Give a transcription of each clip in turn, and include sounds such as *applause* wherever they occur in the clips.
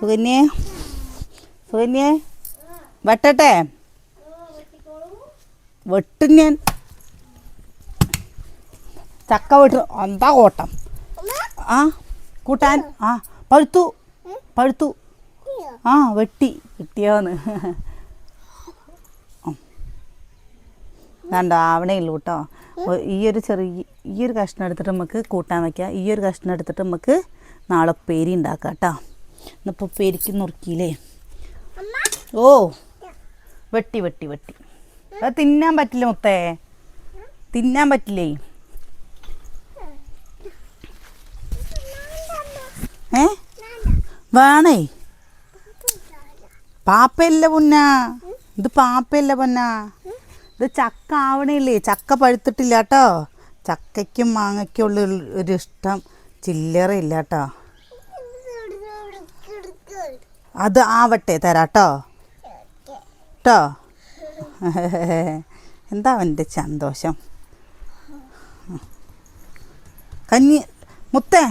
സുകന്യേ? സുകന്യേ? വെട്ടട്ടെ? വെട്ടും ഞാൻ. ചക്ക വെട്ടു. എന്താ ഓട്ടം ആ കൂട്ടാൻ. ആ പഴുത്തു. പഴുത്തു. ആ വെട്ടി. വെട്ടിയോന്ന് വേണ്ട ആവണേ ഉള്ളൂ കേട്ടോ. ഈ ചെറിയ ഈ ഒരു കഷ്ണം എടുത്തിട്ട് നമുക്ക് കൂട്ടാൻ വയ്ക്കാം ഈ ഒരു കഷ്ണം എടുത്തിട്ട് നമുക്ക് നാളെ പേരി ഉണ്ടാക്കാം കേട്ടോ. ഇന്നിപ്പോൾ ഉപ്പേരിക്ക് നുറുക്കിയില്ലേ? ഓ. വെട്ടി വെട്ടി വെട്ടി. അത് തിന്നാൻ പറ്റില്ല മുത്തേ. തിന്നാൻ പറ്റില്ലേ? ഏ? വേണേ. പാപ്പയല്ല പൊന്ന. ഇത് പാപ്പയല്ല പൊന്ന. ഇത് ചക്ക ആവണില്ലേ? ചക്ക പഴുത്തിട്ടില്ല കേട്ടോ ചക്കയ്ക്കും മാങ്ങയ്ക്കും ഉള്ള ഒരു ഇഷ്ടം. ചില്ലറയില്ല കേട്ടോ അത് ആവട്ടെ തരാട്ടോ കേട്ടോ എന്താ അവന്റെ സന്തോഷം? കഞ്ഞി മുത്തേ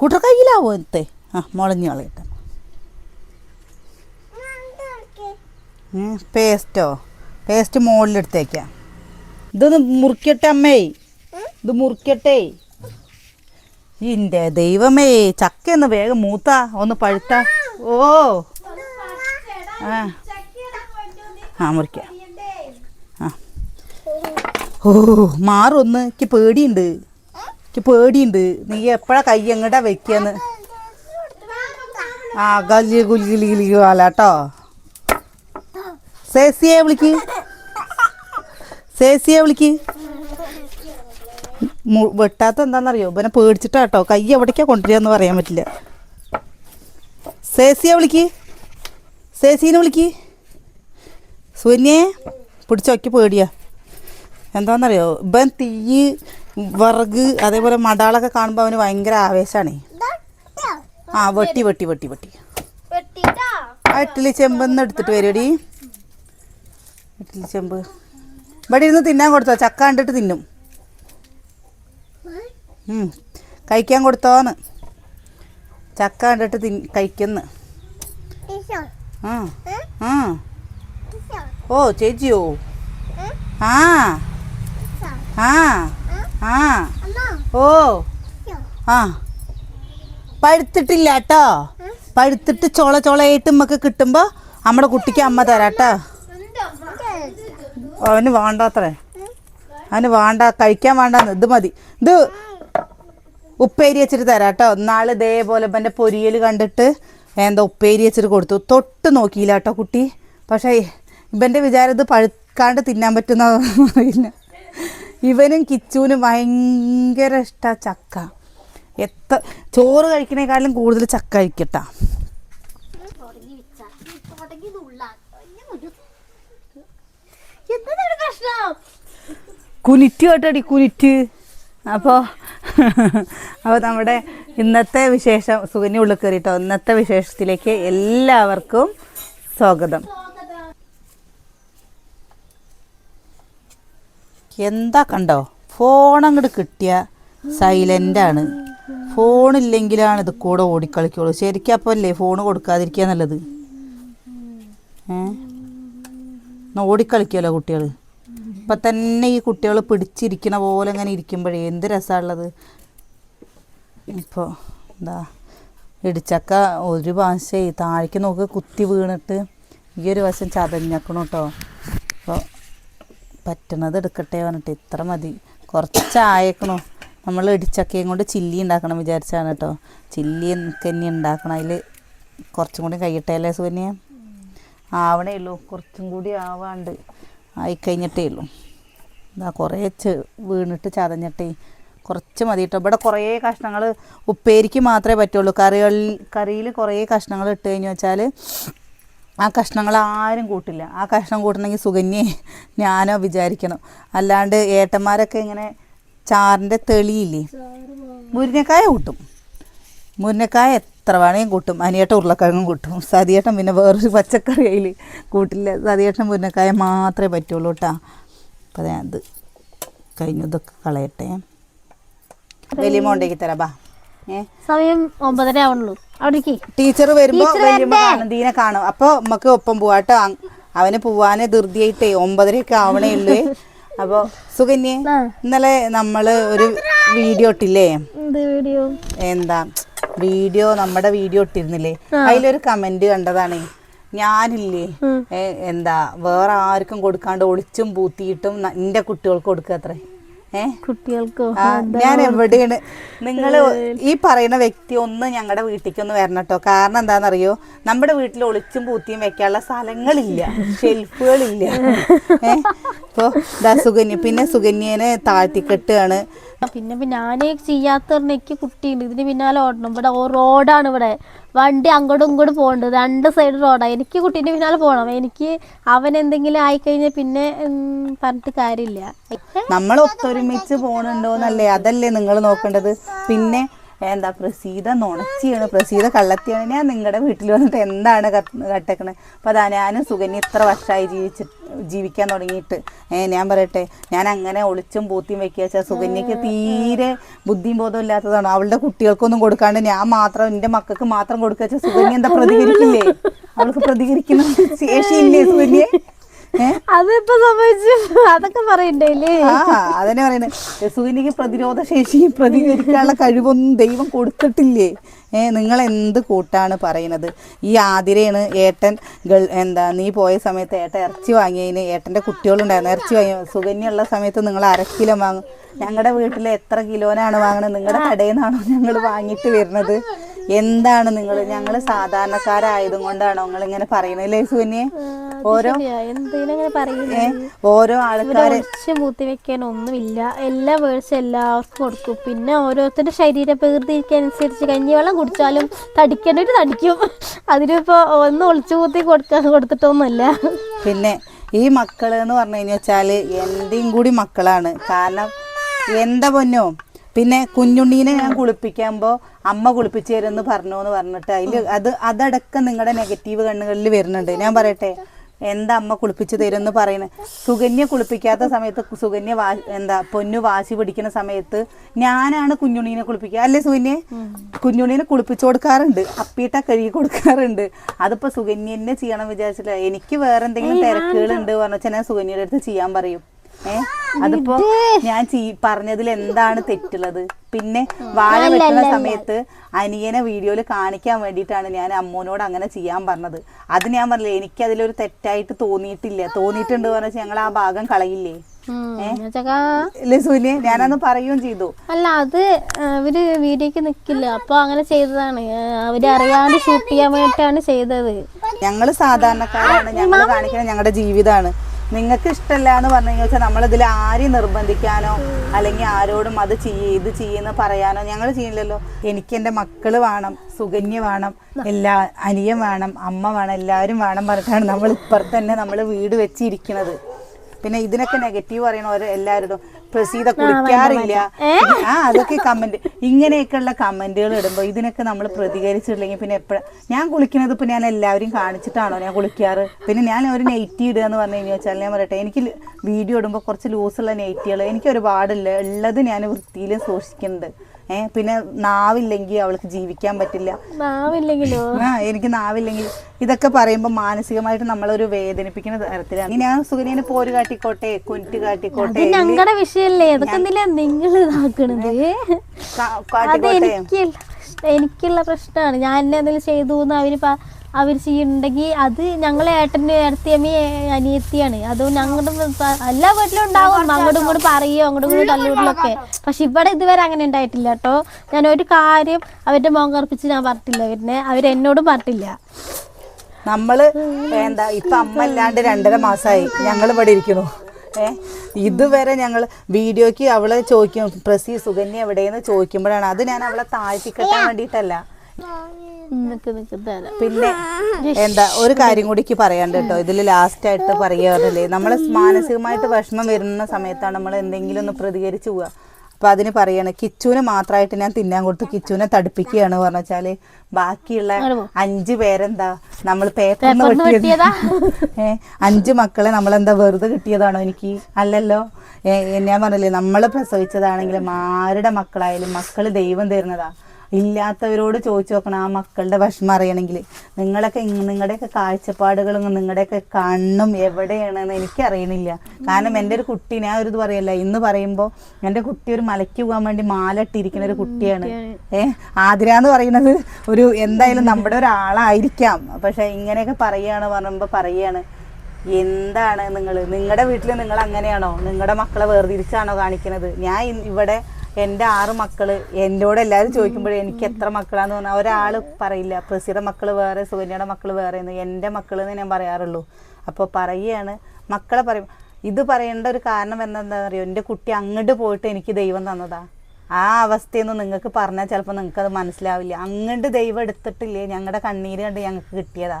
കൂട്ടർ കയ്യിലാവോ മുത്തേ ആ മുളഞ്ഞു കളയട്ടെ പേസ്റ്റോ പേസ്റ്റ് മുകളിലെടുത്തേക്കാം ഇതൊന്ന് മുറിക്കട്ടെ അമ്മേ. ഇത് മുറിക്കട്ടെ ഇന്റെ ദൈവമേ ചക്ക ഒന്ന് വേഗം മൂത്ത ഒന്ന് പഴുത്ത. ഓ. ആ. ആ ആ. ഓ മാറൊന്ന്. എനിക്ക് പേടിയുണ്ട്. എനിക്ക് പേടിയുണ്ട്. നീ എപ്പോഴാ കൈ എങ്ങടാ വെക്കാന്ന്? ആ ഗല്ലി ഗിലി കേട്ടോ സേസിയെ വിളിക്ക്. സേസിയെ വിളിക്ക്. വെട്ടാത്ത എന്താണെന്നറിയോ ഇവനെ പേടിച്ചിട്ടാട്ടോ. കൈ എവിടേക്കാ കൊണ്ടുവരികയെന്ന് പറയാൻ പറ്റില്ല. സേസിയെ വിളിക്ക്. സേസീനെ വിളിക്ക്. സുന്യെ പിടിച്ചൊക്കെ പേടിയാ. എന്താണെന്നറിയോ ഇവൻ തീ വിറക് അതേപോലെ മടാളൊക്കെ കാണുമ്പോൾ അവന് ഭയങ്കര ആവേശമാണേ ആ വെട്ടി വെട്ടി വെട്ടി വെട്ടി. ആ ഇഡ്ഡലി ചെമ്പെന്ന് എടുത്തിട്ട് വരുമടി ഇഡ്ഡലി ചെമ്പ്. ഇവിടെ ഇരുന്ന് തിന്നാൻ കൊടുത്തോ? ചക്ക കണ്ടിട്ട് തിന്നും. കഴിക്കാൻ കൊടുത്തോന്ന്. ചക്ക കണ്ടിട്ട് തിൻ കഴിക്കുന്നു. ആ. ആ. ഓ ചേച്ചിയോ? ആ. ആ. ആ. ഓ. ആ. പഴുത്തിട്ടില്ല കേട്ടോ പഴുത്തിട്ട് ചോള ചോളയായിട്ട് നമുക്ക് കിട്ടുമ്പോൾ നമ്മുടെ കുട്ടിക്ക് അമ്മ തരാട്ടോ അവന് വേണ്ടാത്രേ. അവന് വേണ്ട കഴിക്കാൻ വേണ്ടെന്ന്. ഇത് മതി. ഇത് ഉപ്പേരി വെച്ചിട്ട് തരാം കേട്ടോ. നാളെ ഇതേപോലെ എന്റെ പൊരിയൽ കണ്ടിട്ട് എന്താ ഉപ്പേരി വെച്ചിട്ട് കൊടുത്തു. തൊട്ട് നോക്കിയില്ല കേട്ടോ കുട്ടി. പക്ഷേ ഇവന്റെ വിചാരം ഇത് പഴുക്കാണ്ട് തിന്നാൻ പറ്റുന്ന ഇവനും കിച്ചുവിനും ഭയങ്കര ഇഷ്ടമാണ് ചക്ക. എത്ര ചോറ് കഴിക്കണേക്കാളും കൂടുതൽ ചക്ക കഴിക്കട്ടാ. കുനിറ്റ് കേട്ടോടി കുനിറ്റ്. അപ്പോൾ അപ്പോൾ നമ്മുടെ ഇന്നത്തെ വിശേഷം സുകന്യ ഉള്ളിൽ കയറിയിട്ടോ ഇന്നത്തെ വിശേഷത്തിലേക്ക് എല്ലാവർക്കും സ്വാഗതം. എന്താ കണ്ടോ? ഫോൺ അങ്ങോട്ട് കിട്ടിയ സൈലന്റാണ് ഫോണില്ലെങ്കിലാണ് ഇത് കൂടെ ഓടിക്കളിക്കുള്ളൂ. ശരിക്കും അപ്പോൾ അല്ലേ ഫോൺ കൊടുക്കാതിരിക്കുക നല്ലത് ഏ? ഓടിക്കളിക്കുമല്ലോ കുട്ടികൾ ഇപ്പം തന്നെ ഈ കുട്ടികൾ പിടിച്ചിരിക്കണ പോലെ ഇങ്ങനെ ഇരിക്കുമ്പോഴേ എന്ത് രസമുള്ളത് ഇപ്പോൾ എന്താ ഇടിച്ചക്ക ഒരു പ്രാവശ്യം താഴേക്ക് നോക്ക് കുത്തി വീണിട്ട് ഈ ഒരു വശം ചതഞ്ഞക്കണം കേട്ടോ അപ്പോൾ പറ്റണത് എടുക്കട്ടെ പറഞ്ഞിട്ട് ഇത്ര മതി. കുറച്ചായേക്കണു. നമ്മൾ ഇടിച്ചക്കയും കൊണ്ട് ചില്ലി ഉണ്ടാക്കണം വിചാരിച്ചാണ് കേട്ടോ ചില്ലി തന്നെ ഉണ്ടാക്കണം. അതിൽ കുറച്ചും കൂടി കഴിയട്ടെ അല്ലേ ആവണേ ഉള്ളൂ. കുറച്ചും കൂടി ആവാണ്ട് ആയിക്കഴിഞ്ഞിട്ടേ ഉള്ളൂ. എന്താ കുറേ വീണിട്ട് ചതഞ്ഞിട്ടേ കുറച്ച് മതി കേട്ടോ ഇവിടെ കുറേ കഷ്ണങ്ങൾ ഉപ്പേരിക്ക് മാത്രമേ പറ്റുള്ളൂ. കറികളിൽ കറിയിൽ കുറേ കഷ്ണങ്ങൾ ഇട്ട് കഴിഞ്ഞു വെച്ചാൽ ആ കഷ്ണങ്ങൾ ആരും കൂട്ടില്ല. ആ കഷ്ണം കൂട്ടണമെങ്കിൽ സുകന്യെ ഞാനോ വിചാരിക്കണം. അല്ലാണ്ട് ഏട്ടന്മാരൊക്കെ ഇങ്ങനെ ചാറിന്റെ തെളിയില്ലേ? മുരിങ്ങക്കായ കൂട്ടും. മുരിങ്ങക്കായ എത്ര വേണേലും കൂട്ടും. അനിയേട്ടൻ ഉരുളക്കിഴങ്ങും കൂട്ടും. സതിയേട്ടൻ പിന്നെ വേറൊരു പച്ചക്കറി അതിൽ കൂട്ടില്ല. സതിയേട്ടൻ മുരിങ്ങക്കായ മാത്രമേ പറ്റുള്ളൂ കേട്ടോ അപ്പോൾ അത് കഴിഞ്ഞു. ഇതൊക്കെ കളയട്ടെ. വലിയ മോണ്ടേക്ക് തരാം ബാ. സമയം ഒമ്പതര ആവണുള്ളൂ അവിടേക്ക്. ടീച്ചർ വരുമ്പോ വരുമ്പോ ആനന്ദീനെ ദീനെ കാണും. അപ്പൊ നമുക്ക് ഒപ്പം പോവാട്ടോ അവന് പോവാന് ധൃതിയായിട്ടേ ഒമ്പതരയൊക്കെ ആവണേ ഉള്ളൂ അപ്പൊ സുകന്യെ. ഇന്നലെ നമ്മൾ ഒരു വീഡിയോ ഇട്ടില്ലേ? എന്ത് വീഡിയോ? നമ്മുടെ വീഡിയോ ഇട്ടിരുന്നില്ലേ? അതിലൊരു കമന്റ് കണ്ടതാണ്. ഞാനില്ലേ എന്താ വേറെ ആർക്കും കൊടുക്കാണ്ട് ഒളിച്ചും പൂത്തിയിട്ടും എന്റെ കുട്ടികൾക്ക് കൊടുക്കുക അത്രേ കുട്ടികൾക്കോ ഞാൻ എവിടെയാണ്? നിങ്ങൾ ഈ പറയുന്ന വ്യക്തി ഒന്ന് ഞങ്ങളുടെ വീട്ടിലേക്ക് ഒന്ന് വരണം കേട്ടോ കാരണം എന്താണെന്നറിയോ നമ്മുടെ വീട്ടിൽ ഒളിച്ചും പൂത്തിയും വെക്കാനുള്ള സ്ഥലങ്ങളില്ല. ഷെൽഫുകളില്ല. ഏഹ് ഇപ്പൊ ദാ സുകന്യ പിന്നെ സുകന്യനെ താഴ്ത്തിക്കെട്ടുകയാണ് പിന്നെ പിന്നെ ഞാനേ ചെയ്യാത്തറിന് എനിക്ക് കുട്ടിയുണ്ട്. ഇതിന് പിന്നാലെ ഓടണം. ഇവിടെ റോഡാണ് ഇവിടെ. വണ്ടി അങ്ങോട്ടും ഇങ്ങോട്ടും പോകേണ്ടത് രണ്ട് സൈഡ് റോഡാണ് എനിക്ക് കുട്ടീന്റെ പിന്നാലെ പോകണം. എനിക്ക് അവൻ എന്തെങ്കിലും ആയിക്കഴിഞ്ഞാൽ പിന്നെ പറഞ്ഞിട്ട് കാര്യമില്ല. നമ്മൾ ഒത്തൊരുമിച്ച് പോകണുണ്ടോന്നല്ലേ അതല്ലേ നിങ്ങൾ നോക്കേണ്ടത്. പിന്നെ എന്താ പ്രസീത നുണച്ചിയാണ്. പ്രസീത കള്ളത്തിയാണ് ഞാൻ നിങ്ങളുടെ വീട്ടിൽ വന്നിട്ട് എന്താണ് കട്ടക്കണത് അപ്പം അതാ ഞാനും സുകന്യ ഇത്ര വർഷമായി ജീവിച്ച് ജീവിക്കാൻ തുടങ്ങിയിട്ട്. ഞാൻ പറയട്ടെ ഞാൻ അങ്ങനെ ഒളിച്ചും പൂത്തിയും വെക്കുക വെച്ചാൽ സുകന്യക്ക് തീരെ ബുദ്ധിയും ബോധവും ഇല്ലാത്തതാണ്. അവളുടെ കുട്ടികൾക്കൊന്നും കൊടുക്കാണ്ട് ഞാൻ മാത്രം എന്റെ മക്കൾക്ക് മാത്രം കൊടുക്കുക വെച്ചാൽ സുകന്യ എന്താ പ്രതികരിക്കില്ലേ? അവൾക്ക് പ്രതികരിക്കുന്ന ശേഷിയില്ലേ സുകന്യെ? ഏഹ് അതിപ്പോ സംഭവിച്ചു അതൊക്കെ പറയണ്ടേലേ അതന്നെ പറയുന്നത് യസുവിനിക്ക് പ്രതിരോധ ശേഷി പ്രതികരിക്കാനുള്ള കഴിവൊന്നും ദൈവം കൊടുത്തിട്ടില്ലേ? ഏ നിങ്ങൾ എന്ത് കൂട്ടാണ് പറയുന്നത് ഈ ആതിരയാണ് ഏട്ടൻ ഗൾ എന്താ നീ പോയ സമയത്ത് ഏട്ടൻ ഇറച്ചി വാങ്ങിയതിന് ഏട്ടന്റെ കുട്ടികളുണ്ടായിരുന്നു. ഇറച്ചി വാങ്ങി സുകന്യുള്ള സമയത്ത് നിങ്ങൾ അര കിലോ വാങ്ങും. ഞങ്ങളുടെ വീട്ടിൽ എത്ര കിലോനാണ് വാങ്ങുന്നത് നിങ്ങളുടെ കടയിൽ നിന്നാണോ ഞങ്ങൾ വാങ്ങിയിട്ട് വരുന്നത്? എന്താണ് നിങ്ങൾ ഞങ്ങൾ സാധാരണക്കാരായതും കൊണ്ടാണോ നിങ്ങൾ ഇങ്ങനെ പറയുന്നത് ലേസുവിനെ ഓരോ ഓരോ ആൾക്കാരെ മൂത്തി വെക്കാൻ ഒന്നുമില്ല. എല്ലാ വേഴ്സ് എല്ലാവർക്കും കൊടുക്കും. പിന്നെ ഓരോരുത്തരുടെ ശരീര പ്രകൃതിക്ക് കഞ്ഞി വെള്ളം കുടിച്ചാലും തടിക്കേണ്ടിട്ട് തടിക്കും. അതിനിപ്പോ ഒന്ന് ഒളിച്ചു മൂത്തി കൊടുക്കാൻ കൊടുത്തിട്ടൊന്നുമില്ല. പിന്നെ ഈ മക്കൾ എന്ന് പറഞ്ഞു കഴിഞ്ഞാൽ എന്റെയും കൂടി മക്കളാണ്. കാരണം എന്താ പൊന്നോ? പിന്നെ കുഞ്ഞുണ്ണീനെ ഞാൻ കുളിപ്പിക്കുമ്പോൾ അമ്മ കുളിപ്പിച്ചു തരുമെന്ന് പറഞ്ഞു എന്ന് പറഞ്ഞിട്ട് അതിൽ അത് അതടക്കം നിങ്ങളുടെ നെഗറ്റീവ് കണ്ണുകളിൽ വരുന്നുണ്ട്. ഞാൻ പറയട്ടെ എന്താ അമ്മ കുളിപ്പിച്ചു തരുമെന്ന് പറയുന്നത് സുകന്യ കുളിപ്പിക്കാത്ത സമയത്ത് സുഗന്യ വാ എന്താ പൊന്നു വാശി പിടിക്കുന്ന സമയത്ത് ഞാനാണ് കുഞ്ഞുണ്ണീനെ കുളിപ്പിക്കുക അല്ലേ സുഗന്യെ കുഞ്ഞുണ്ണീനെ കുളിപ്പിച്ചു കൊടുക്കാറുണ്ട്. അപ്പീട്ട കഴുകി കൊടുക്കാറുണ്ട്. അതിപ്പോ സുകന്യ തന്നെ ചെയ്യണം വിചാരിച്ചില്ല എനിക്ക് വേറെ എന്തെങ്കിലും തിരക്കുകളുണ്ട് പറഞ്ഞു വെച്ചാൽ ഞാൻ സുകന്യയുടെ അടുത്ത് ചെയ്യാൻ പറയും. ഏ? അതിപ്പോ ഞാൻ ചീ പറഞ്ഞതിൽ എന്താണ് തെറ്റുള്ളത്? പിന്നെ വാഴ വെട്ടുന്ന സമയത്ത് അനിയനെ വീഡിയോയിൽ കാണിക്കാൻ വേണ്ടിയിട്ടാണ് ഞാൻ അമ്മോനോട് അങ്ങനെ ചെയ്യാൻ പറഞ്ഞത്. അത് ഞാൻ പറഞ്ഞില്ലേ എനിക്ക് അതിലൊരു തെറ്റായിട്ട് തോന്നിയിട്ടില്ല. തോന്നിയിട്ടുണ്ട് പറഞ്ഞാൽ ഞങ്ങൾ ആ ഭാഗം കളയില്ലേ? സൂര്യ ഞാനന്ന് പറയുകയും ചെയ്തു. അല്ല അത് അവർ വീഡിയോക്ക് നിക്കില്ല. അപ്പൊ അങ്ങനെ ചെയ്തതാണ്. അവർ അറിയാണ്ട് ഷൂട്ട് ചെയ്യാൻ വേണ്ടിട്ടാണ് ചെയ്തത്. ഞങ്ങൾ സാധാരണക്കാരാണ്. ഞങ്ങൾ കാണിക്കുന്ന ഞങ്ങളുടെ ജീവിതമാണ് നിങ്ങൾക്ക് ഇഷ്ടമല്ല എന്ന് പറഞ്ഞു കഴിഞ്ഞാൽ നമ്മളിതിൽ ആരെയും നിർബന്ധിക്കാനോ അല്ലെങ്കിൽ ആരോടും അത് ചെയ്യ് ഇത് ചെയ്യുന്ന പറയാനോ ഞങ്ങൾ ചെയ്യില്ലല്ലോ. എനിക്ക് എന്റെ മക്കൾ വേണം സുകന്യ വേണം എല്ലാ അനിയൻ വേണം അമ്മ വേണം എല്ലാവരും വേണം പറഞ്ഞിട്ടാണ് നമ്മൾ ഇപ്പുറത്ത് തന്നെ നമ്മൾ വീട് വെച്ചിരിക്കുന്നത്. പിന്നെ ഇതിനൊക്കെ നെഗറ്റീവ് പറയണ ഓരോ എല്ലാവരോടും പ്രസീത കുളിക്കാറില്ല. ആ അതൊക്കെ കമന്റ് ഇങ്ങനെയൊക്കെയുള്ള കമന്റുകൾ ഇടുമ്പോൾ ഇതിനൊക്കെ നമ്മൾ പ്രതികരിച്ചിട്ടില്ലെങ്കിൽ പിന്നെ എപ്പോഴും? ഞാൻ കുളിക്കുന്നത് ഇപ്പൊ ഞാൻ എല്ലാവരും കാണിച്ചിട്ടാണോ ഞാൻ കുളിക്കാറ്? പിന്നെ ഞാൻ ഒരു നെയ്റ്റി ഇടുക എന്ന് പറഞ്ഞു കഴിഞ്ഞാൽ വെച്ചാൽ ഞാൻ പറയട്ടെ എനിക്ക് വീഡിയോ ഇടുമ്പോൾ കുറച്ച് ലൂസുള്ള നെയ്റ്റികൾ എനിക്ക് ഒരുപാടില്ല ഉള്ളത് ഞാൻ വൃത്തിയിലും സൂക്ഷിക്കുന്നുണ്ട്. ഏഹ് പിന്നെ നാവില്ലെങ്കിൽ അവൾക്ക് ജീവിക്കാൻ പറ്റില്ല. നാവില്ലെങ്കിലോ? ആ എനിക്ക് നാവില്ലെങ്കിൽ. ഇതൊക്കെ പറയുമ്പോൾ മാനസികമായിട്ട് നമ്മളൊരു വേദനിപ്പിക്കുന്ന തരത്തിലാണ്. ഇനി ഞാൻ സുഗനിയനെ പോര് കാട്ടിക്കോട്ടെ കുനിറ്റ് കാട്ടിക്കോട്ടെ ഞങ്ങളുടെ വിഷയല്ലേ. അതൊക്കെ നിങ്ങൾ ഇതാക്കണത്? കാട്ടിക്കോട്ടെ. എനിക്കുള്ള പ്രശ്നമാണ് ഞാൻ എന്നെ എന്തെങ്കിലും ചെയ്തു എന്ന് അവർ അവർ ചെയ്യുന്നുണ്ടെങ്കിൽ അത് ഞങ്ങളെ ഏട്ടന്റെ ഏടത്തിയമ്മ അനിയത്തിയാണ്. അത് ഞങ്ങളുടെ എല്ലാ വീട്ടിലും ഉണ്ടാവും. അങ്ങോട്ടും ഇങ്ങോട്ടും പറയോ അങ്ങോട്ടും ഇങ്ങോട്ടും തല്ലുകൂടലൊക്കെ പക്ഷെ ഇവിടെ ഇതുവരെ അങ്ങനെ ഉണ്ടായിട്ടില്ല കേട്ടോ. ഞാൻ ഒരു കാര്യം അവരുടെ മോൻ കറുപ്പിച്ച് ഞാൻ പറഞ്ഞിട്ടില്ല അവരെ അവരെന്നോടും പറഞ്ഞിട്ടില്ല. നമ്മൾ എന്താ ഇപ്പൊ അമ്മ ഇല്ലാണ്ട് രണ്ടര മാസമായി ഞങ്ങൾ ഇവിടെ ഇരിക്കുന്നു. ഏ ഇതുവരെ ഞങ്ങൾ വീഡിയോക്ക് അവൾ ചോദിക്കും പ്രസി സുകന്യ എവിടെയെന്ന് ചോദിക്കുമ്പോഴാണ്. അത് ഞാൻ അവളെ താഴ്ത്തിക്കെട്ടാൻ വേണ്ടിയിട്ടല്ല. പിന്നെ എന്താ ഒരു കാര്യം കൂടി പറയാണ്ട് കേട്ടോ. ഇതിൽ ലാസ്റ്റ് ആയിട്ട് പറയാറില്ലേ നമ്മൾ മാനസികമായിട്ട് വിഷമം വരുന്ന സമയത്താണ് നമ്മൾ എന്തെങ്കിലും ഒന്ന് പ്രതികരിച്ചു പോവുക. അപ്പൊ അതിന് പറയാണ് കിച്ചുവിന് മാത്രമായിട്ട് ഞാൻ തിന്നാൻ കൊടുത്തു കിച്ചുവിനെ തടുപ്പിക്കുകയാണ് പറഞ്ഞു വെച്ചാൽ ബാക്കിയുള്ള അഞ്ചു പേരെന്താ നമ്മൾ പേപ്പറിന് വെട്ടിയതാ? *laughs* ഏ അഞ്ച് മക്കളെ നമ്മളെന്താ വെറുതെ കിട്ടിയതാണോ എനിക്ക്? അല്ലല്ലോ. ഞാൻ പറഞ്ഞില്ലേ നമ്മൾ പ്രസവിച്ചതാണെങ്കിലും ആരുടെ മക്കളായാലും മക്കൾ ദൈവം തരുന്നതാ. ഇല്ലാത്തവരോട് ചോദിച്ചു നോക്കണം ആ മക്കളുടെ വിഷമം അറിയണമെങ്കിൽ. നിങ്ങളൊക്കെ നിങ്ങളുടെയൊക്കെ കാഴ്ചപ്പാടുകളും നിങ്ങളുടെയൊക്കെ കണ്ണും എവിടെയാണെന്ന് എനിക്കറിയണില്ല. കാരണം എന്റെ ഒരു കുട്ടി ഞാൻ ഒരു ഇത് പറയല്ല ഇന്ന് പറയുമ്പോൾ എന്റെ കുട്ടി ഒരു മലയ്ക്ക് പോകാൻ വേണ്ടി മാലട്ടിരിക്കുന്ന ഒരു കുട്ടിയാണ്. ഏ ആതിര എന്ന് പറയുന്നത് ഒരു എന്തായാലും നമ്മുടെ ഒരാളായിരിക്കാം. പക്ഷെ ഇങ്ങനെയൊക്കെ പറയുകയാണ് പറയുമ്പോൾ പറയുകയാണ് എന്താണ് നിങ്ങൾ? നിങ്ങളുടെ വീട്ടിൽ നിങ്ങൾ അങ്ങനെയാണോ? നിങ്ങളുടെ മക്കളെ വേർതിരിച്ചാണോ കാണിക്കുന്നത്? ഞാൻ ഇവിടെ എന്റെ ആറ് മക്കൾ എന്നോട് എല്ലാവരും ചോദിക്കുമ്പോഴേ എനിക്ക് എത്ര മക്കളാന്ന് പറഞ്ഞാൽ ഒരാൾ പറയില്ല പ്രസിയുടെ മക്കൾ വേറെ സുകന്യയുടെ മക്കൾ വേറെ എന്ന് എന്റെ മക്കൾ എന്ന് ഞാൻ പറയാറുള്ളൂ. അപ്പോൾ പറയുകയാണ് മക്കളെ പറയും ഇത് പറയേണ്ട ഒരു കാരണം എന്താണെന്ന് അറിയോ എന്റെ കുട്ടി അങ്ങോട്ട് പോയിട്ട് എനിക്ക് ദൈവം തന്നതാ. ആ അവസ്ഥയൊന്നും നിങ്ങൾക്ക് പറഞ്ഞാൽ ചിലപ്പോൾ നിങ്ങൾക്ക് അത് മനസ്സിലാവില്ല. അങ്ങോട്ട് ദൈവം എടുത്തിട്ടില്ലേ? ഞങ്ങളുടെ കണ്ണീര് കണ്ട് ഞങ്ങൾക്ക് കിട്ടിയതാ.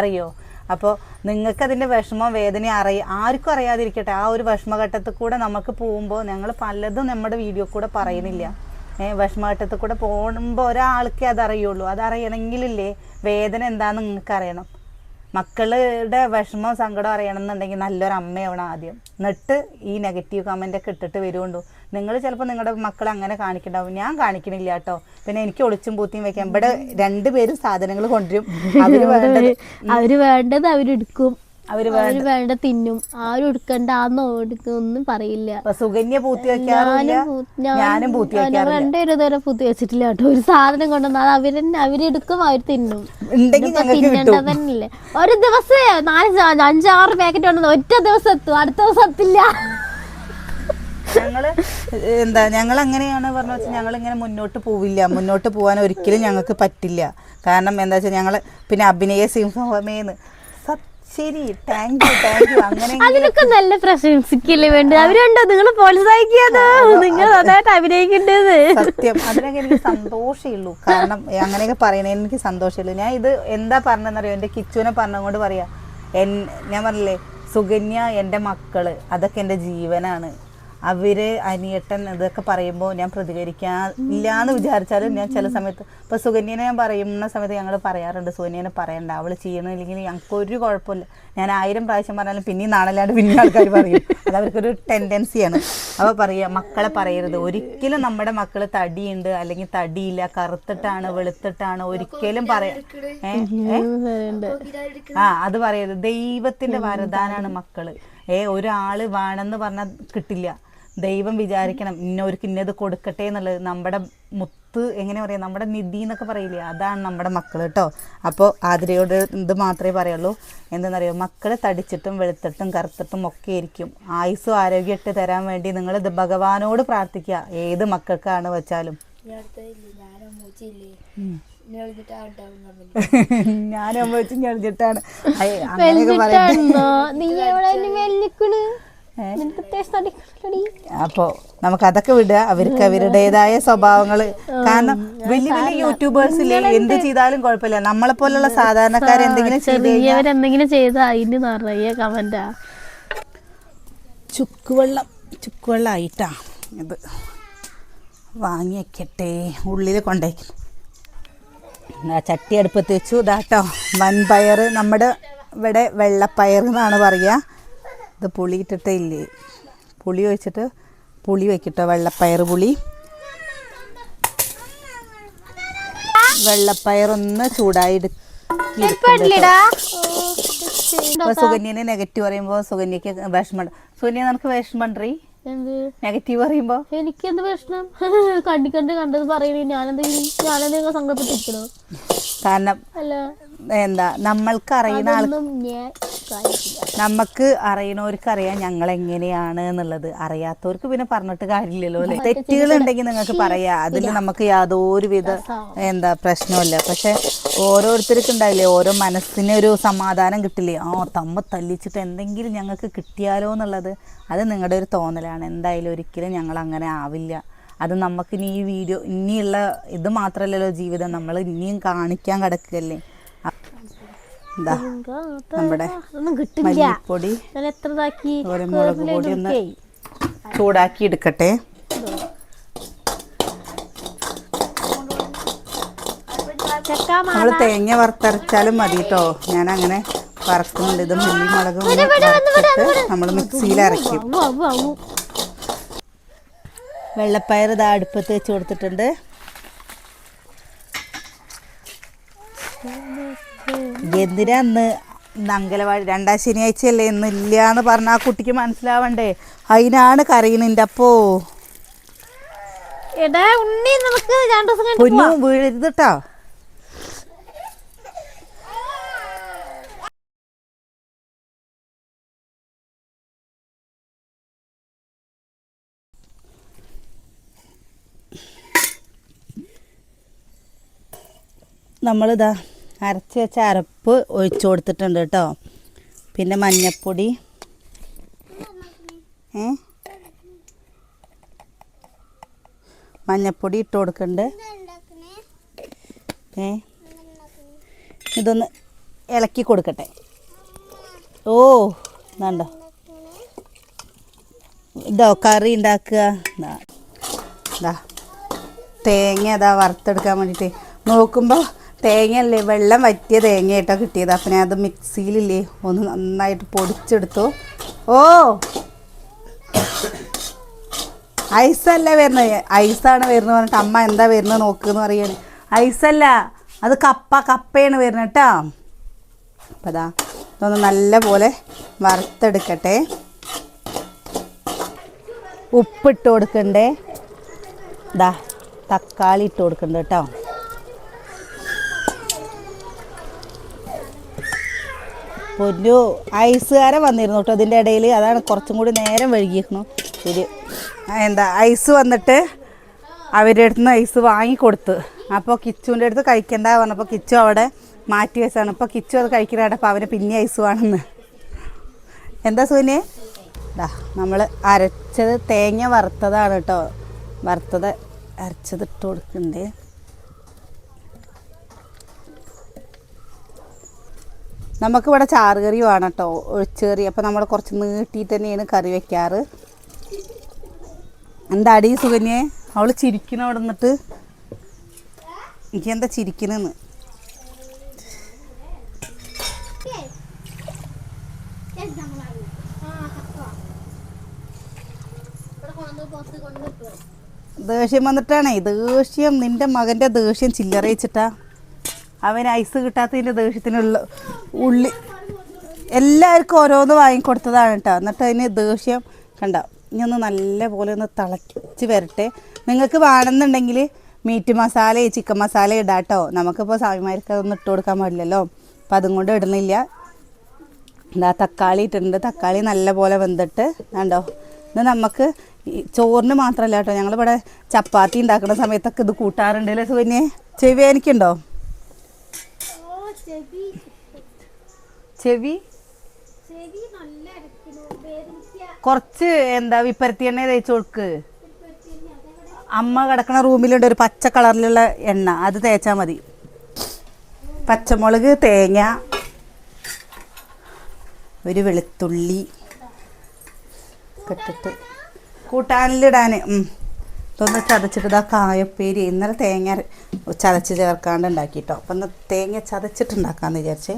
അറിയോ? അപ്പോൾ നിങ്ങൾക്ക് അതിന്റെ വിഷമം വേദന അറിയ ആർക്കും അറിയാതിരിക്കട്ടെ. ആ ഒരു വിഷമഘട്ടത്തിൽ കൂടെ നമുക്ക് പോകുമ്പോൾ ഞങ്ങൾ പലതും നമ്മുടെ വീഡിയോ കൂടെ പറയുന്നില്ല. ഏ വിഷമഘട്ടത്തിൽ കൂടെ പോകുമ്പോൾ ഒരാൾക്കേ അതറിയുള്ളൂ. അതറിയണമെങ്കിലില്ലേ വേദന എന്താണെന്ന് നിങ്ങൾക്ക് അറിയണം മക്കളുടെ വിഷമം സങ്കടം അറിയണം എന്നുണ്ടെങ്കിൽ നല്ലൊരു അമ്മയാവണം ആദ്യം. എന്നിട്ട് ഈ നെഗറ്റീവ് കമന്റ് ഒക്കെ ഇട്ടിട്ട് വരുകൊണ്ടു നിങ്ങൾ ചിലപ്പോൾ നിങ്ങളുടെ മക്കൾ അങ്ങനെ കാണിക്കണ്ടാവും. ഞാൻ കാണിക്കണില്ല കേട്ടോ. പിന്നെ എനിക്ക് ഒളിച്ചും പൂത്തിയും വെക്കാം ഇവിടെ രണ്ടുപേരും സാധനങ്ങൾ കൊണ്ടുവരും. അവർ *laughs* വേണ്ടത് അവർ വേണ്ടത് അവരെടുക്കും അവർ വേണ്ട. തിന്നും. ആരും എടുക്കണ്ടാന്നോ എടുക്കും ഒന്നും പറയില്ല. സുഗന്യ പൂത്തി വെക്കാറില്ല. ഞാനും പൂത്തി രണ്ടുപേരും ഇതുവരെ പൂത്തി വെച്ചിട്ടില്ല കേട്ടോ. ഒരു സാധനം കൊണ്ടുവന്നാൽ അത് അവർ അവരെടുക്കും അവർ തിന്നും. തിന്നേണ്ടതന്നെ ഒരു ദിവസം നാല് അഞ്ചാറ് പാക്കറ്റ് കൊണ്ടുവന്ന് ഒറ്റ ദിവസം എത്തും. അടുത്ത ദിവസം എത്തില്ല. ഞങ്ങൾ എന്താ ഞങ്ങൾ അങ്ങനെയാണ് പറഞ്ഞു വെച്ചാൽ ഞങ്ങൾ ഇങ്ങനെ മുന്നോട്ട് പോവില്ല. മുന്നോട്ട് പോകാൻ ഒരിക്കലും ഞങ്ങൾക്ക് പറ്റില്ല. കാരണം എന്താ വെച്ചാൽ ഞങ്ങൾ പിന്നെ അഭിനയ സിംഹമേന്ന് ശരി താങ്ക് യു താങ്ക് യു അങ്ങനെ അതിനൊക്കെ നല്ല പ്രശംസിക്കല്ലേ വേണ്ടത്? അവരുണ്ടോ നിങ്ങൾ പ്രോത്സാഹിക്കാതോ നിങ്ങൾ നന്നായിട്ട് അഭിനയിക്കേണ്ടത്. സത്യം. അതിനൊക്കെ എനിക്ക് സന്തോഷമുള്ളൂ കാരണം അങ്ങനെയൊക്കെ പറയണേ എനിക്ക് സന്തോഷമുള്ളൂ ഞാൻ ഇത് എന്താ പറഞ്ഞെന്നറിയോ എന്റെ കിച്ചുവിനെ പറഞ്ഞുകൊണ്ട് പറയാ എൻ ഞാൻ പറഞ്ഞില്ലേ സുകന്യ എന്റെ മക്കൾ അതൊക്കെ എന്റെ ജീവനാണ്. അവർ അനിയട്ടൻ ഇതൊക്കെ പറയുമ്പോൾ ഞാൻ പ്രതികരിക്കാൻ ഇല്ലാന്ന് വിചാരിച്ചാലും ഞാൻ ചില സമയത്ത് ഇപ്പൊ സുകന്യനെ ഞാൻ പറയുന്ന സമയത്ത് ഞങ്ങൾ പറയാറുണ്ട് സുകന്യനെ പറയണ്ട അവൾ ചെയ്യണില്ലെങ്കിൽ ഞങ്ങൾക്ക് ഒരു കുഴപ്പമില്ല. ഞാൻ ആയിരം പ്രാവശ്യം പറഞ്ഞാലും പിന്നെയും നാളല്ലാണ്ട് പിന്നെ ആൾക്കാർ പറയും. അത് അവർക്കൊരു ടെൻഡൻസിയാണ്. അപ്പോൾ പറയുക മക്കളെ പറയരുത്. ഒരിക്കലും നമ്മുടെ മക്കൾ തടിയുണ്ട് അല്ലെങ്കിൽ തടിയില്ല കറുത്തിട്ടാണ് വെളുത്തിട്ടാണ് ഒരിക്കലും പറയാ ആ അത് പറയരുത്. ദൈവത്തിന്റെ വരദാനാണ് മക്കൾ. ഏ ഒരാൾ വേണമെന്ന് പറഞ്ഞാൽ കിട്ടില്ല. ദൈവം വിചാരിക്കണം ഇന്നവർക്ക് ഇന്നത് കൊടുക്കട്ടെ എന്നുള്ളത്. നമ്മുടെ മുത്ത് എങ്ങനെ പറയാ? നമ്മുടെ നിധി എന്നൊക്കെ പറയില്ലേ? അതാണ് നമ്മുടെ മക്കൾ കേട്ടോ. അപ്പോൾ ആതിരയോട് ഇത് മാത്രമേ പറയുള്ളൂ. എന്തെന്നറിയോ? മക്കൾ തടിച്ചിട്ടും വെളുത്തിട്ടും കറുത്തിട്ടും ഒക്കെ ആയിരിക്കും. ആയുസ്സും ഇട്ട് തരാൻ വേണ്ടി നിങ്ങൾ ഇത് ഭഗവാനോട് പ്രാർത്ഥിക്കുക. ഏത് മക്കൾക്കാണ് വെച്ചാലും. ഞാൻ *laughs* അയ്യ, അങ്ങനെയൊക്കെ പറയട്ടെ. അപ്പോൾ നമുക്ക് അതൊക്കെ വിടുക. അവർക്ക് അവരുടേതായ സ്വഭാവങ്ങൾ കാരണം വലിയ വലിയ യൂട്യൂബേഴ്സില്ലേ എന്ത് ചെയ്താലും കുഴപ്പമില്ല. നമ്മളെ പോലുള്ള സാധാരണക്കാർ എന്തെങ്കിലും ചെയ്ത് കഴിഞ്ഞാൽ ചെറിയവരെന്തെങ്കിലും ചെയ്ത അതിന് നിറയെ കമന്റാ. ചുക്കുവെള്ളം ആയിട്ടാ ഇത് വാങ്ങിയക്കട്ടെ. ഉള്ളിൽ കൊണ്ടേക്കും ചട്ടി അടുപ്പത്ത് വെച്ചു. ഇതാട്ടോ. വൻപയർ നമ്മുടെ ഇവിടെ വെള്ളപ്പയർ എന്നാണ് പറയുക. ഇത് പുളി ഇട്ടിട്ടേ ഇല്ലേ. പുളി ഒഴിച്ചിട്ട് പുളി വെക്കട്ടോ വെള്ളപ്പയർ പുളി. വെള്ളപ്പയർ ഒന്ന് ചൂടായി ഇപ്പൊ സുകന്യനെ നെഗറ്റീവ് പറയുമ്പോ സുകന്യക്ക് വിഷമം സുകന്യ നിനക്ക് വിഷമണ്ടറി നെഗറ്റീവ് പറയുമ്പോൾ എനിക്കെന്ത് പ്രശ്നം കണ്ടി കണ്ട് കണ്ടത് പറയണേ ഞാനെന്തെങ്കിലും ഞാനെന്തെങ്കിലും സങ്കടപ്പെട്ടിരിക്കണോ കാരണം എന്താ നമ്മൾക്ക് അറിയുന്ന ആൾ നമുക്ക് അറിയണവർക്ക് അറിയാം ഞങ്ങൾ എങ്ങനെയാണ് എന്നുള്ളത്. അറിയാത്തവർക്ക് പിന്നെ പറഞ്ഞിട്ട് കാര്യമില്ലല്ലോ അല്ലെ? തെറ്റുകൾ ഉണ്ടെങ്കിൽ നിങ്ങൾക്ക് പറയാം. അതിൽ നമുക്ക് യാതൊരു വിധ എന്താ പ്രശ്നമില്ല പക്ഷെ ഓരോരുത്തർക്കും ഉണ്ടാവില്ലേ? ഓരോ മനസ്സിന് ഒരു സമാധാനം കിട്ടില്ലേ? ആ തമ്മ തല്ലിച്ചിട്ട് എന്തെങ്കിലും ഞങ്ങൾക്ക് കിട്ടിയാലോ എന്നുള്ളത് അത് നിങ്ങളുടെ ഒരു തോന്നലാണ്. എന്തായാലും ഒരിക്കലും ഞങ്ങൾ അങ്ങനെ ആവില്ല. അത് നമുക്ക് ഇനി ഈ വീഡിയോ ഇനിയുള്ള ഇത് മാത്രമല്ലല്ലോ ജീവിതം. നമ്മൾ ഇനിയും കാണിക്കാൻ കിടക്കുകയല്ലേ? എന്താ നമ്മുടെ മല്ലിപ്പൊടി മുളക് പൊടി ഒന്ന് ചൂടാക്കി എടുക്കട്ടെ. നമ്മൾ തേങ്ങ വറുത്തരച്ചാലും മതി കേട്ടോ ഞാൻ അങ്ങനെ വറക്കുന്നുണ്ട് ഇത് മുള്ളി മുളകും വറുത്തിട്ട് നമ്മൾ മിക്സിയിൽ അവു വെള്ളപ്പയർ ഇതാ അടുപ്പത്ത് വെച്ച് കൊടുത്തിട്ടുണ്ട്. എന്തിനാ അന്ന് അങ്കലവാടി രണ്ടാം ശനിയാഴ്ചയല്ലേ ഇന്ന് ഇല്ല എന്ന് പറഞ്ഞ ആ കുട്ടിക്ക് മനസ്സിലാവണ്ടേ? അതിനാണ് കരയുന്നിന്റെ അപ്പോ. പൊന്നും വീഴരുത് കേട്ടോ നമ്മളിതാ അരച്ച് വെച്ച അരപ്പ് ഒഴിച്ചു കൊടുത്തിട്ടുണ്ട് കേട്ടോ. പിന്നെ മഞ്ഞപ്പൊടി. ഏ? മഞ്ഞപ്പൊടി ഇട്ട് കൊടുക്കുന്നുണ്ട് ഏ? ഇതൊന്ന് ഇളക്കി കൊടുക്കട്ടെ. ഓ ഇതാണ്ടോ. ഇതോ കറി ഉണ്ടാക്കുക. ദാ തേങ്ങ അതാ വറുത്തെടുക്കാൻ വേണ്ടിയിട്ട്. നോക്കുമ്പോൾ തേങ്ങയല്ലേ വെള്ളം വറ്റിയ തേങ്ങയായിട്ടോ കിട്ടിയത്. അപ്പം ഞാൻ അത് മിക്സിയിലില്ലേ ഒന്ന് നന്നായിട്ട് പൊടിച്ചെടുത്തു. ഓ! ഐസല്ല വരുന്നത് ഐസാണ് വരുന്നത് പറഞ്ഞിട്ട് അമ്മ എന്താ വരുന്നത് നോക്കുമെന്ന് പറയാണ്. ഐസല്ല അത് കപ്പ കപ്പയാണ് വരുന്നത് കേട്ടോ. അപ്പം അതാ ഇതൊന്ന് നല്ല പോലെ വറുത്തെടുക്കട്ടെ. ഉപ്പിട്ട് കൊടുക്കണ്ടേ? ഇതാ തക്കാളി ഇട്ട് കൊടുക്കണ്ട കേട്ടോ. പൊന്നു ഐസുകാരൻ വന്നിരുന്നു കേട്ടോ അതിന്റെ ഇടയിൽ. അതാണ് കുറച്ചും കൂടി നേരം വഴുകിയിരുന്നു ഒരു എന്താ ഐസ് വന്നിട്ട് അവരുടെ അടുത്ത് നിന്ന് ഐസ് വാങ്ങിക്കൊടുത്ത്. അപ്പോൾ കിച്ചുവിന്റെ അടുത്ത് കഴിക്കണ്ട പറഞ്ഞപ്പോൾ കിച്ചു അവിടെ മാറ്റി വെച്ചാണ് ഇപ്പോൾ കിച്ചു അത് കഴിക്കുന്ന അപ്പോൾ അവന് പിന്നെ ഐസ് വേണമെന്ന്. എന്താ സൂന്യ? ദാ നമ്മൾ അരച്ചത് തേങ്ങ വറുത്തതാണ് കേട്ടോ. വറുത്തത് അരച്ചത് ഇട്ട് കൊടുക്കണ്ടേ നമുക്കിവിടെ ചാറുകറി വേണം കേട്ടോ ഒഴിച്ചുകറി. അപ്പോൾ നമ്മൾ കുറച്ച് നീട്ടിയിട്ട് തന്നെയാണ് കറി വെക്കാറ്. എന്താ അടി സുകന്യെ? അവൾ ചിരിക്കണ അവിടെ നിന്നിട്ട്. എനിക്ക് എന്താ ചിരിക്കണെന്ന്? ദേഷ്യം വന്നിട്ടാണേ. ദേഷ്യം. നിന്റെ മകന്റെ ദേഷ്യം ചില്ലറയിച്ചിട്ടാ. അവൻ ഐസ് കിട്ടാത്തതിന്റെ ദേഷ്യത്തിനുള്ള ഉള്ളി എല്ലാവർക്കും ഓരോന്ന് വാങ്ങിക്കൊടുത്തതാണ് കേട്ടോ. എന്നിട്ട് അതിന് ദേഷ്യം കണ്ട? ഇനി ഒന്ന് നല്ല പോലെ ഒന്ന് തിളച്ച് വരട്ടെ. നിങ്ങൾക്ക് വേണമെന്നുണ്ടെങ്കിൽ മീറ്റ് മസാല ചിക്കൻ മസാല ഇടാം കേട്ടോ. നമുക്കിപ്പോൾ സ്വാമിമാർക്ക് അതൊന്നും ഇട്ട് കൊടുക്കാൻ പാടില്ലല്ലോ. അപ്പം അതും കൊണ്ട് ഇടുന്നില്ല. എന്താ തക്കാളി ഇട്ടിട്ടുണ്ട്. തക്കാളി നല്ല പോലെ വെന്തിട്ട് കണ്ടോ? ഇത് നമുക്ക് ചോറിന് മാത്രമല്ല കേട്ടോ. ഞങ്ങളിവിടെ ചപ്പാത്തി ഉണ്ടാക്കുന്ന സമയത്തൊക്കെ ഇത് കൂട്ടാറുണ്ട് അല്ലേ സുകന്യെ? ചെവി എനിക്കുണ്ടോ ചെവി. കുറച്ച് എന്താ വിപ്പരത്തി എണ്ണ തേച്ച് കൊടുക്ക്. അമ്മ കിടക്കണ റൂമിലുണ്ട് ഒരു പച്ച കളറിലുള്ള എണ്ണ. അത് തേച്ചാൽ മതി. പച്ചമുളക് തേങ്ങ ഒരു വെളുത്തുള്ളി കൂട്ടാനിലിടാന്. കൂട്ടാനിലിടാൻ ഇതൊന്ന് ചതച്ചിട്ട് ആ കായപ്പേരി ഇന്നലെ തേങ്ങ ചതച്ച് ചേർക്കാണ്ട് ഉണ്ടാക്കിട്ടോ. അപ്പം ഒന്ന് തേങ്ങ ചതച്ചിട്ടുണ്ടാക്കാമെന്ന് വിചാരിച്ച്.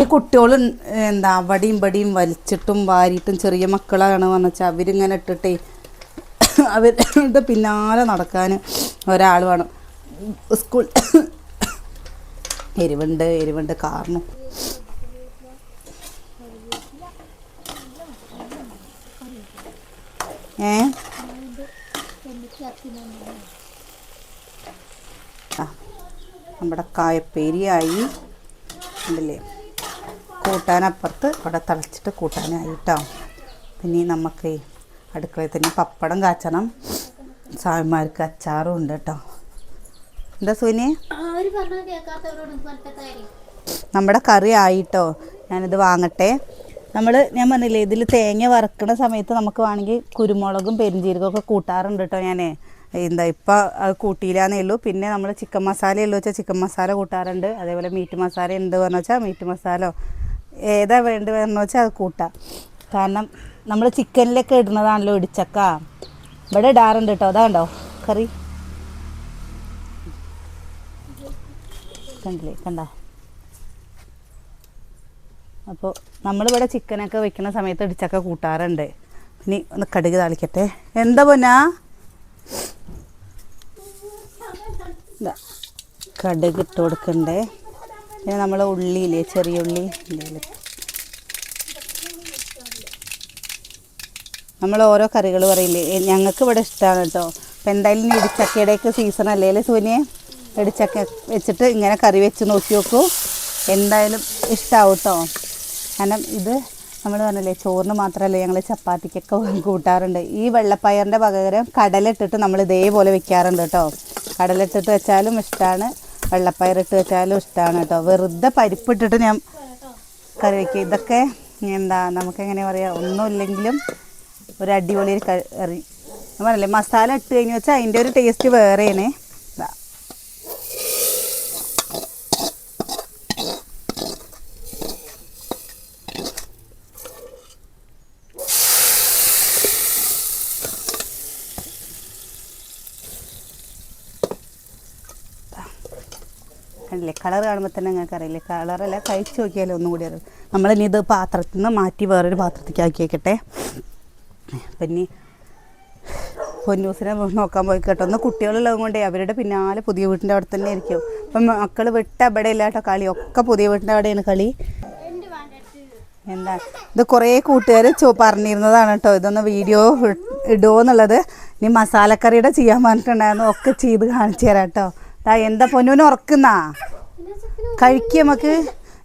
ഈ കുട്ടികൾ എന്താ വടിയും ഇവിടെയും വലിച്ചിട്ടും വാരിയിട്ടും ചെറിയ മക്കളാണ് വന്നു വെച്ചാൽ അവരിങ്ങനെ ഇട്ടിട്ടേ അവരുടെ പിന്നാലെ നടക്കാൻ ഒരാൾ വേണം. സ്കൂൾ *coughs* എരിവുണ്ട് എരിവുണ്ട് കാരണം ഏ? നമ്മുടെ കായപ്പേരിയായി. ഉണ്ടല്ലേ കൂട്ടാനപ്പുറത്ത് ഇവിടെ തിളച്ചിട്ട് കൂട്ടാനായി കേട്ടോ പിന്നെ നമുക്ക് അടുക്കളയിൽ തന്നെ പപ്പടം കാച്ചണം. സാമിമാർക്ക് അച്ചാറും ഉണ്ട് കേട്ടോ. എന്താ സുനി? നമ്മുടെ കറി ആയിട്ടോ. ഞാനിത് വാങ്ങട്ടെ. നമ്മൾ ഞാൻ പറഞ്ഞില്ലേ ഇതിൽ തേങ്ങ വറക്കണ സമയത്ത് നമുക്ക് വേണമെങ്കിൽ കുരുമുളകും പെരിഞ്ചീരകവും ഒക്കെ കൂട്ടാറുണ്ട് കേട്ടോ ഞാൻ എന്താ ഇപ്പം അത് കൂട്ടിയില്ലാന്നേ ഉള്ളൂ. പിന്നെ നമ്മൾ ചിക്കൻ മസാല ഉള്ളൂ വെച്ചാൽ ചിക്കൻ മസാല കൂട്ടാറുണ്ട്. അതേപോലെ മീറ്റ് മസാല ഉണ്ട് പറഞ്ഞു വെച്ചാൽ മീറ്റ് മസാല ഏതാ വേണ്ടി പറഞ്ഞു വെച്ചാൽ അത് കൂട്ടാം. കാരണം നമ്മൾ ചിക്കനിലൊക്കെ ഇടുന്നതാണല്ലോ ഇടിച്ചക്ക. ഇവിടെ ഇടാറുണ്ട് കേട്ടോ അതാണ്ടോ കറി? കണ്ടില്ലേ? കണ്ടോ? അപ്പോൾ നമ്മളിവിടെ ചിക്കനൊക്കെ വെക്കുന്ന സമയത്ത് ഇടിച്ചൊക്കെ കൂട്ടാറുണ്ട്. ഇനി ഒന്ന് കടുക് താളിക്കട്ടെ. എന്താ പൊന്നാ? കടുക് ഇട്ട് കൊടുക്കണ്ടേ. പിന്നെ നമ്മൾ ഉള്ളിയില്ലേ ചെറിയ ഉള്ളി. നമ്മൾ ഓരോ കറികൾ പറയില്ലേ ഞങ്ങൾക്ക് ഇവിടെ ഇഷ്ടമാണ് കേട്ടോ അപ്പം എന്തായാലും ഇടിച്ചക്കയുടെയൊക്കെ സീസൺ അല്ലേ സൂനിയെ ഇടിച്ചക്ക വെച്ചിട്ട് ഇങ്ങനെ കറി വെച്ച് നോക്കി നോക്കൂ. എന്തായാലും ഇഷ്ടമാവും കേട്ടോ കാരണം ഇത് നമ്മൾ പറഞ്ഞില്ലേ ചോറിന് മാത്രമല്ല ഞങ്ങൾ ചപ്പാത്തിക്കൊക്കെ *laughs* കൂട്ടാറുണ്ട്. ഈ വെള്ളപ്പയറിന്റെ പകരം കടലിട്ടിട്ട് നമ്മൾ ഇതേപോലെ വെക്കാറുണ്ട് കേട്ടോ കടലിട്ടിട്ട് വെച്ചാലും ഇഷ്ടമാണ് വെള്ളപ്പയറിട്ട് വെച്ചാലും ഇഷ്ടമാണ് കേട്ടോ വെറുതെ പരിപ്പിട്ടിട്ട് ഞാൻ കറി വയ്ക്കുക ഇതൊക്കെ എന്താ നമുക്കെങ്ങനെ പറയുക പറയാ ഒന്നുമില്ലെങ്കിലും ഒരു അടിപൊളി കറി. പറഞ്ഞില്ലേ മസാല ഇട്ട് കഴിഞ്ഞ് വെച്ചാൽ അതിന്റെ ഒരു ടേസ്റ്റ് വേറെയാണ് ദാ. കണ്ടില്ലേ? കളർ കാണുമ്പോൾ തന്നെ നിങ്ങൾക്ക് അറിയില്ലേ കളറല്ല കഴിച്ച് നോക്കിയാലോ ഒന്നും കൂടി അറിയാം. നമ്മളിനി ഇത് പാത്രത്തിൽ നിന്ന് മാറ്റി വേറൊരു പാത്രത്തേക്ക് ആക്കി വെക്കട്ടെ. പിന്നെ പൊന്നൂസിനെ നോക്കാൻ പോയി കേട്ടോ. ഒന്ന് കുട്ടികളുള്ളത് കൊണ്ടേ അവരുടെ പിന്നാലെ പുതിയ വീട്ടിന്റെ അവിടെ തന്നെ ആയിരിക്കും അപ്പം മക്കൾ വിട്ട് അവിടെ ഇല്ല കേട്ടോ കളി ഒക്കെ പുതിയ വീട്ടിന്റെ അവിടെയാണ് കളി. എന്താ? ഇത് കുറേ കൂട്ടുകാർ ചോ പറഞ്ഞിരുന്നതാണ് കേട്ടോ. ഇതൊന്ന് വീഡിയോ ഇടുമോ എന്നുള്ളത്. ഇനി മസാലക്കറിയുടെ ചെയ്യാൻ പറഞ്ഞിട്ടുണ്ടായിരുന്നു. ഒക്കെ ചെയ്ത് കാണിച്ചു തരാം കേട്ടോ. ദാ എന്താ പൊന്നൂന് ഉറക്കുന്നാ? കഴിക്കുക നമുക്ക്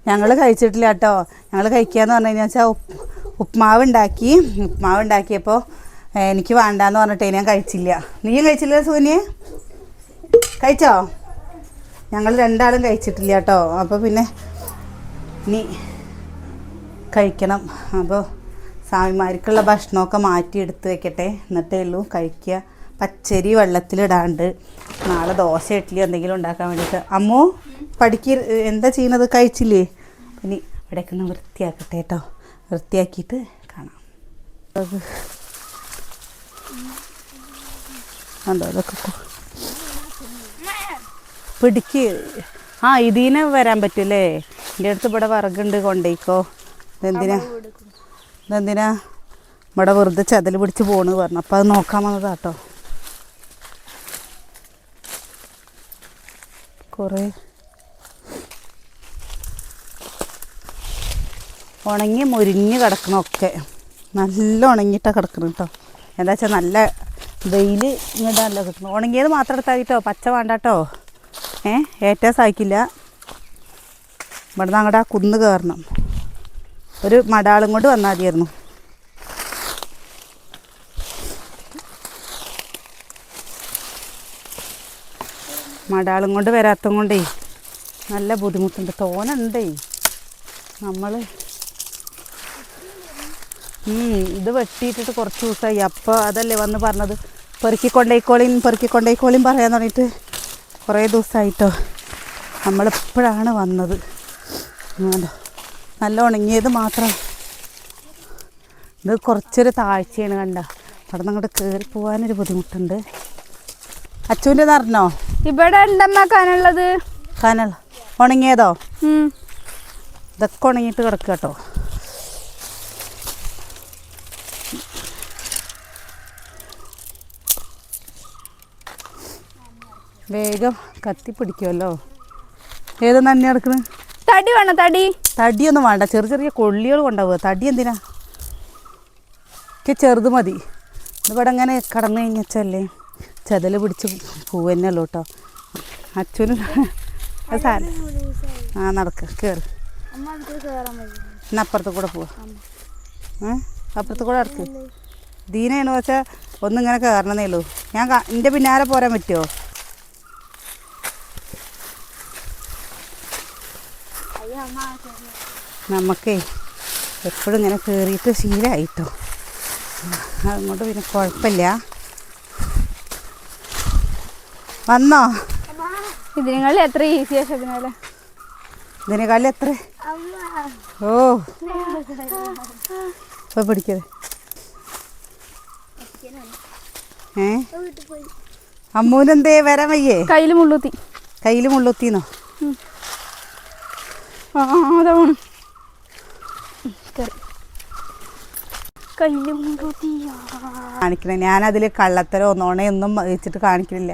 ഞങ്ങൾ കഴിച്ചിട്ടില്ല കേട്ടോ. ഞങ്ങൾ കഴിക്കാന്ന് പറഞ്ഞു കഴിഞ്ഞാൽ വെച്ചാൽ ഉപ്മാവ് ഉണ്ടാക്കി ഉപ്മാവ് ഉണ്ടാക്കിയപ്പോൾ എനിക്ക് വേണ്ടാന്ന് പറഞ്ഞിട്ട് ഞാൻ കഴിച്ചില്ല. നീയും കഴിച്ചില്ല സൂന്യെ കഴിച്ചോ? ഞങ്ങൾ രണ്ടാളും കഴിച്ചിട്ടില്ല കേട്ടോ. അപ്പോൾ പിന്നെ നീ കഴിക്കണം. അപ്പോൾ സ്വാമിമാർക്കുള്ള ഭക്ഷണമൊക്കെ മാറ്റി എടുത്ത് വെക്കട്ടെ. എന്നിട്ടേ ഉള്ളൂ. കഴിക്കുക പച്ചരി വെള്ളത്തിലിടാണ്ട്. നാളെ ദോശ ഇഡ്ഡലി എന്തെങ്കിലും ഉണ്ടാക്കാൻ വേണ്ടിയിട്ട്. അമ്മു പഠിക്ക എന്താ ചെയ്യുന്നത് കഴിച്ചില്ലേ? ഇനി ഇവിടെയൊക്കെ ഒന്ന് വൃത്തിയാക്കട്ടെ കേട്ടോ വൃത്തിയാക്കിയിട്ട് കാണാം. ഉണ്ടോ അതൊക്കെ കു- പിടിക്ക്. ആ ഇതിനെ വരാൻ പറ്റൂലേ? എന്റെ അടുത്ത് ഇവിടെ വിറകുണ്ട് കൊണ്ടേക്കോ. ഇതെന്തിനാ? ഇതെന്തിനാ? ഇവിടെ വെറുതെ ചതൽ പിടിച്ച് പോണെന്ന് പറഞ്ഞു. അപ്പോൾ അത് നോക്കാൻ വന്നതാ കുറേ. ഉണങ്ങി മുരിഞ്ഞ് കിടക്കണമൊക്കെ നല്ല ഉണങ്ങിയിട്ടാണ് കിടക്കണം കേട്ടോ എന്താ വെച്ചാൽ നല്ല വെയിൽ ഇങ്ങോട്ടല്ല കിട്ടണം ഉണങ്ങിയത് മാത്രം എടുത്താൽ കേട്ടോ പച്ച വേണ്ട കേട്ടോ ഏ? ഏറ്റവും സഹിക്കില്ല ഇവിടുന്ന് അങ്ങോട്ട് ആ കുന്ന് കയറണം ഒരു മടാളും കൊണ്ട് വന്നാൽ മതിയായിരുന്നു. മടാളും കൊണ്ട് വരാത്തത് കൊണ്ടേ നല്ല ബുദ്ധിമുട്ടുണ്ട്. തോനുണ്ടേ. നമ്മൾ ഇത് വെട്ടിയിട്ടിട്ട് കുറച്ച് ദിവസമായി അപ്പോൾ അതല്ലേ വന്ന് പറഞ്ഞത്. പെറുക്കിക്കൊണ്ടേക്കോളിൻ പെറുക്കിക്കൊണ്ടേക്കോളിൻ പറയാൻ തുടങ്ങിയിട്ട് കുറേ ദിവസമായിട്ടോ നമ്മളിപ്പോഴാണ് വന്നത്? നല്ല ഉണങ്ങിയത് മാത്രം. ഇത് കുറച്ചൊരു താഴ്ചയാണ് കണ്ട. അവിടെ നിന്ന് കയറി പോകാനൊരു ബുദ്ധിമുട്ടുണ്ട്. അച്ചുവിന്റെ നടന്നോ ഇവിടെ ഉണ്ടമ്മാക്കാനുള്ളത് കനൽ. ഉണങ്ങിയതോ. ഇതൊക്കെ ഉണങ്ങിയിട്ട് കിടക്കുക കേട്ടോ. വേഗം കത്തി പിടിക്കുമല്ലോ ഏത് നന്ദി നടക്കണ് തടി വേണം തടി? തടിയൊന്നും വേണ്ട. ചെറിയ ചെറിയ കൊള്ളികൾ കൊണ്ടാവുക തടി എന്തിനാ? എനിക്ക് ചെറുത് മതി. ഇവിടെ അങ്ങനെ കടന്നു കഴിഞ്ഞല്ലേ ചെതൽ പിടിച്ച് പോവുതന്നെ ഉള്ളൂ കേട്ടോ അച്ഛനും സാര ആ നടക്ക് കയറി എന്നാ അപ്പുറത്ത് കൂടെ പോവാ. അപ്പുറത്ത് കൂടെ നടക്ക്. ദീനയാണ് വെച്ചാൽ ഒന്നിങ്ങനെ കയറണമെന്നേ ഉള്ളൂ. ഞാൻ എന്റെ പിന്നാലെ പോരാൻ പറ്റുമോ നമുക്കേ എപ്പോഴും ഇങ്ങനെ കയറിയിട്ട് ശീലമായിട്ടോ അതുകൊണ്ട് പിന്നെ കുഴപ്പമില്ല. വന്നോ? ഇതിനെ എത്ര ഈസി ശബിനാല ഇതിനേക്കാളും എത്ര? ഓ. ഇപ്പൊ പിടിക്കത് ഏ? അമ്മൂനെന്തേ വരാൻ വയ്യേ? കയ്യിൽ മുള്ളുത്തി. കയ്യിൽ മുള്ളുത്തിന്നോ? കാണിക്കണേ. ഞാനതിൽ കള്ളത്തരോ ഒന്നും വെച്ചിട്ട് കാണിക്കണില്ല.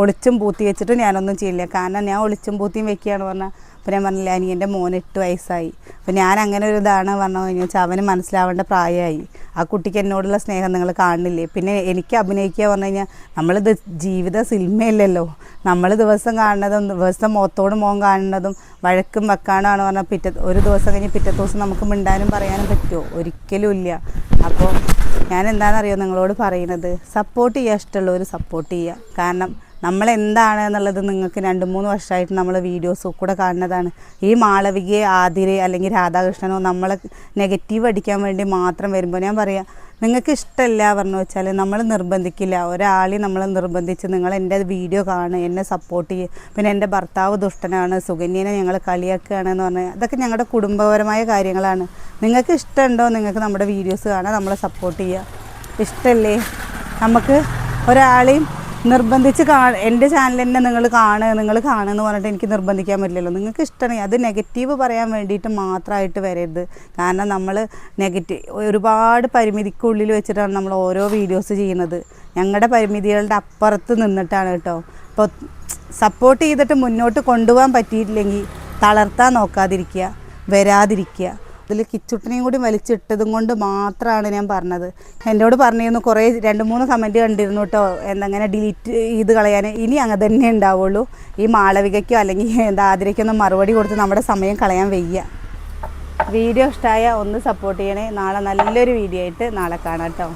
ഒളിച്ചും പൂത്തി വെച്ചിട്ട് ഞാനൊന്നും ചെയ്യില്ല. കാരണം ഞാൻ ഒളിച്ചും പൂത്തിയും വെക്കുകയാണ് പറഞ്ഞാൽ അപ്പം ഞാൻ പറഞ്ഞില്ല അനിയന്റെ മോൻ എട്ട് വയസ്സായി. അപ്പം ഞാൻ അങ്ങനെ ഒരു ഇതാണ് പറഞ്ഞു കഴിഞ്ഞാൽ വെച്ചാൽ അവന് മനസ്സിലാവേണ്ട പ്രായമായി. ആ കുട്ടിക്ക് എന്നോടുള്ള സ്നേഹം നിങ്ങൾ കാണുന്നില്ലേ പിന്നെ എനിക്ക് അഭിനയിക്കുക പറഞ്ഞു കഴിഞ്ഞാൽ നമ്മളിത് ജീവിത സിനിമയല്ലല്ലോ. നമ്മൾ ദിവസം കാണുന്നതും ദിവസം മുഖത്തോട് മോൻ കാണുന്നതും വഴക്കും വെക്കാനാണ് പറഞ്ഞാൽ പിറ്റ ഒരു ദിവസം കഴിഞ്ഞ് പിറ്റേ ദിവസം നമുക്ക് മിണ്ടാനും പറയാനും പറ്റുമോ ഒരിക്കലും ഇല്ല. അപ്പോൾ ഞാൻ എന്താണെന്നറിയോ നിങ്ങളോട് പറയുന്നത് സപ്പോർട്ട് ചെയ്യുക ഇഷ്ടമുള്ളവർ സപ്പോർട്ട് ചെയ്യുക. കാരണം നമ്മൾ എന്താണ് എന്നുള്ളത് നിങ്ങൾക്ക് രണ്ട് മൂന്ന് വർഷമായിട്ട് നമ്മൾ വീഡിയോസ് കൂടെ കാണുന്നതാണ്. ഈ മാളവികയെ ആതിരെ അല്ലെങ്കിൽ രാധാകൃഷ്ണനോ നമ്മളെ നെഗറ്റീവ് അടിക്കാൻ വേണ്ടി മാത്രം വരുമ്പോൾ ഞാൻ പറയാം നിങ്ങൾക്ക് ഇഷ്ടമല്ല പറഞ്ഞു വെച്ചാൽ നമ്മൾ നിർബന്ധിക്കില്ല. ഒരാളെ നമ്മൾ നിർബന്ധിച്ച് നിങ്ങൾ എന്റെ വീഡിയോ കാണുക എന്നെ സപ്പോർട്ട് ചെയ്യുക പിന്നെ എന്റെ ഭർത്താവ് ദുഷ്ടനാണ് സുകന്യനെ ഞങ്ങൾ കളിയാക്കുകയാണെന്ന് പറഞ്ഞാൽ അതൊക്കെ ഞങ്ങളുടെ കുടുംബപരമായ കാര്യങ്ങളാണ്. നിങ്ങൾക്ക് ഇഷ്ടമുണ്ടോ? നിങ്ങൾക്ക് നമ്മുടെ വീഡിയോസ് കാണാൻ നമ്മളെ സപ്പോർട്ട് ചെയ്യുക. ഇഷ്ടമല്ലേ നമുക്ക് ഒരാളെയും നിർബന്ധിച്ച് കാ എന്റെ ചാനൽ തന്നെ നിങ്ങൾ കാണുക നിങ്ങൾ കാണുക എന്ന് പറഞ്ഞിട്ട് എനിക്ക് നിർബന്ധിക്കാൻ പറ്റില്ലല്ലോ. നിങ്ങൾക്ക് ഇഷ്ടമാണ്. അത് നെഗറ്റീവ് പറയാൻ വേണ്ടിയിട്ട് മാത്രമായിട്ട് വരരുത്. കാരണം നമ്മൾ നെഗറ്റീവ് ഒരുപാട് പരിമിതിക്കുള്ളിൽ വെച്ചിട്ടാണ് നമ്മൾ ഓരോ വീഡിയോസ് ചെയ്യുന്നത്. ഞങ്ങളുടെ പരിമിതികളുടെ അപ്പുറത്ത് നിന്നിട്ടാണ് കേട്ടോ. അപ്പോൾ സപ്പോർട്ട് ചെയ്തിട്ട് മുന്നോട്ട് കൊണ്ടുപോകാൻ പറ്റിയിട്ടില്ലെങ്കിൽ തളർത്താൻ നോക്കാതിരിക്കുക വരാതിരിക്കുക. അതിൽ കിച്ചുട്ടിനെയും കൂടി വലിച്ചിട്ടതും കൊണ്ട് മാത്രമാണ് ഞാൻ പറഞ്ഞത്. എന്നോട് പറഞ്ഞിരുന്നു കുറേ രണ്ട് മൂന്ന് കമന്റ് കണ്ടിരുന്നു കേട്ടോ എന്തങ്ങനെ ഡിലീറ്റ് ചെയ്ത് കളയാൻ. ഇനി അങ്ങനെ തന്നെ ഉണ്ടാവുള്ളൂ. ഈ മാളവികയ്ക്കോ അല്ലെങ്കിൽ എന്താ ആതിരയ്ക്കൊന്നും മറുപടി കൊടുത്ത് നമ്മുടെ സമയം കളയാൻ വയ്യ. വീഡിയോ ഇഷ്ടമായ ഒന്ന് സപ്പോർട്ട് ചെയ്യണേ. നാളെ നല്ലൊരു വീഡിയോ ആയിട്ട് നാളെ കാണാം കേട്ടോ